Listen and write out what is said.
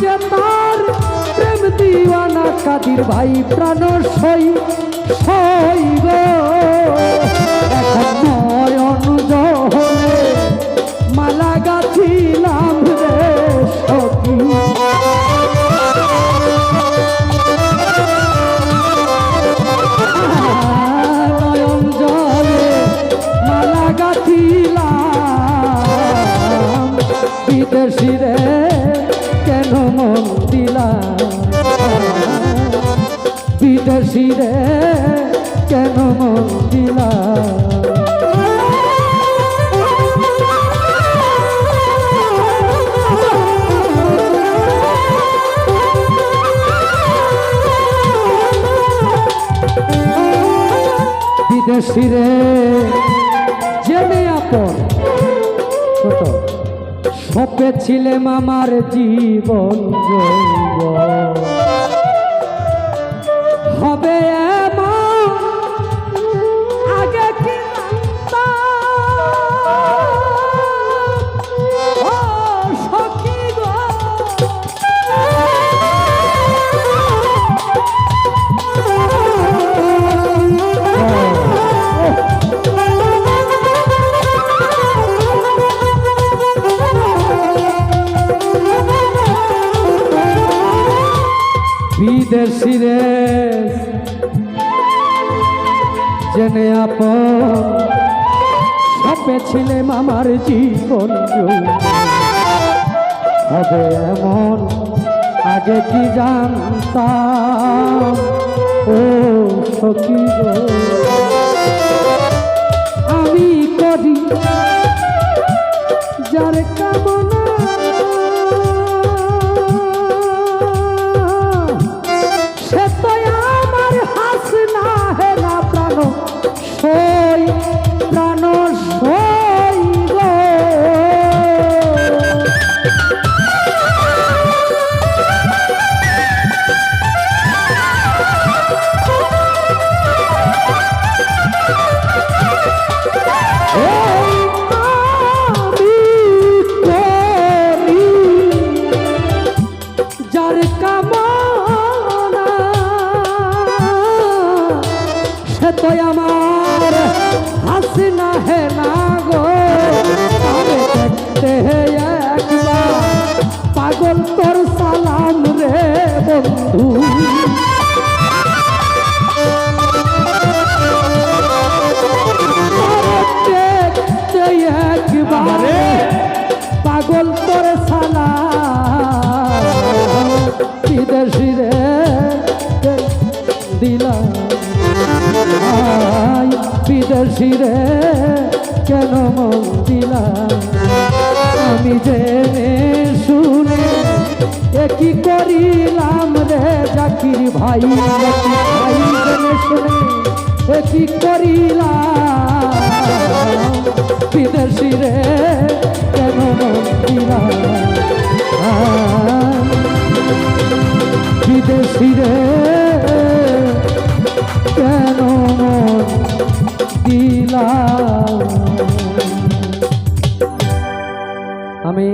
যে তার প্রেম দিওয়ানা কাদির ভাই প্রাণ সই সই বিদেশি রে কেন মন দিলাম বিদেশি রে জেনে আপন ছোট, সপে ছিলেম আমার জীবন যৌবন। বিদেশি রে জেনে আপন সপে ছিলে মামার জীবন হবে এমন, আগে কি জানতাম? ও সখী তো আমার হাসি না হে না গো একবার পাগল তোর সালাম রে বন্ধু। রে কেন মন দিলাম আমি জেনে শুনে একই করিলাম রে জাকির ভাই? ভাই জেনে শুনে একই করিলাম? বিদেশি রে কেন মন দিলাম বিদেশি রে দিলাম। আমি